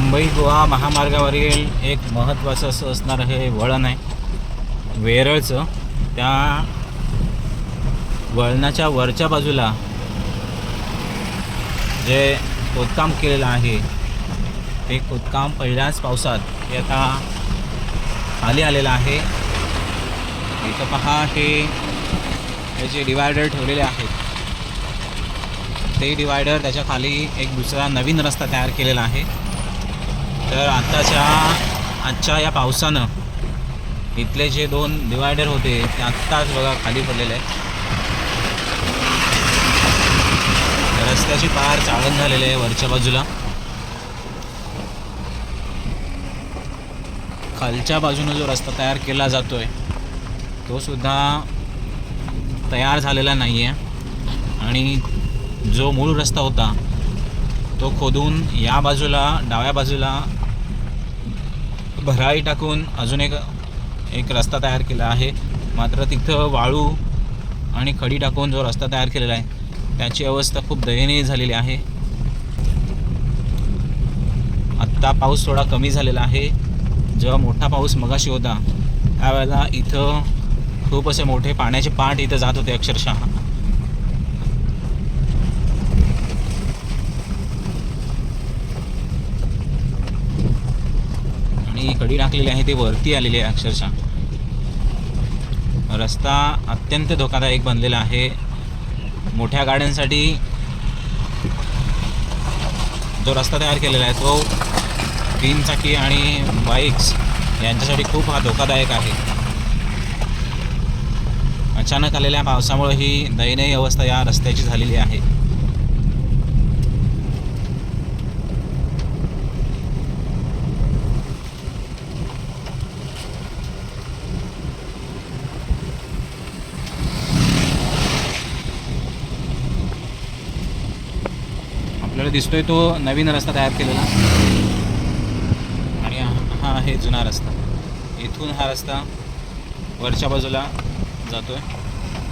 मुंबई गोवा महामार्गावरील एक महत्त्वाचं असं असणारं हे वळण आहे. वेरळचं. त्या वळणाच्या वरच्या बाजूला जे खोदकाम केलेलं आहे ते खोदकाम पहिल्याच पावसात हे आता खाली आलेलं आहे. इथं पहा हे त्याचे डिवायडर ठेवलेले आहेत. ते डिवायडर त्याच्याखाली एक दुसरा नवीन रस्ता तयार केलेला आहे. तर आत्ताच्या आजच्या या पावसानं इथले जे दोन डिवायडर होते ते आत्ताच बघा खाली पडलेले आहेत. रस्त्याची पार चाळण झालेली आहे वरच्या बाजूला. खालच्या बाजूनं जो रस्ता तयार केला जातोय तो सुद्धा तयार झालेला नाही आहे आणि जो मूळ रस्ता होता तो खोदून या बाजूला डाव्या बाजूला भराई टाकून अजून एक एक रस्ता तयार केला आहे. मात्र तिथं वाळू आणि खडी टाकून जो रस्ता तयार केलेला आहे त्याची अवस्था खूप दयनीय झालेली आहे. आत्ता पाऊस थोडा कमी झालेला आहे. जेव्हा मोठा पाऊस मगाशी होता त्यावेळेला इथं खूप असे मोठे पाण्याचे पाठ इथं जात होते अक्षरशः. आणि कडी टाकलेली आहे ती वरती आलेली आहे अक्षरशः. रस्ता अत्यंत धोकादायक बनलेला आहे. मोठ्या गाड्यांसाठी जो रस्ता तयार केलेला आहे तो तीन चाकी आणि बाईक्स यांच्यासाठी खूप हा धोकादायक आहे. अचानक आलेल्या पावसामुळे ही दयनीय अवस्था या रस्त्याची झालेली आहे. आपल्याला दिसतोय तो नवीन रस्ता तयार केलेला. आणि हा- आहे जुना रस्ता. इथून हा रस्ता वरच्या बाजूला जातोय.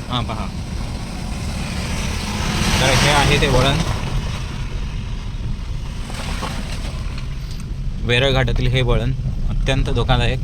हां पहा. तर हे आहे ते वळण. वेरळ घाटातील हे वळण अत्यंत धोकादायक.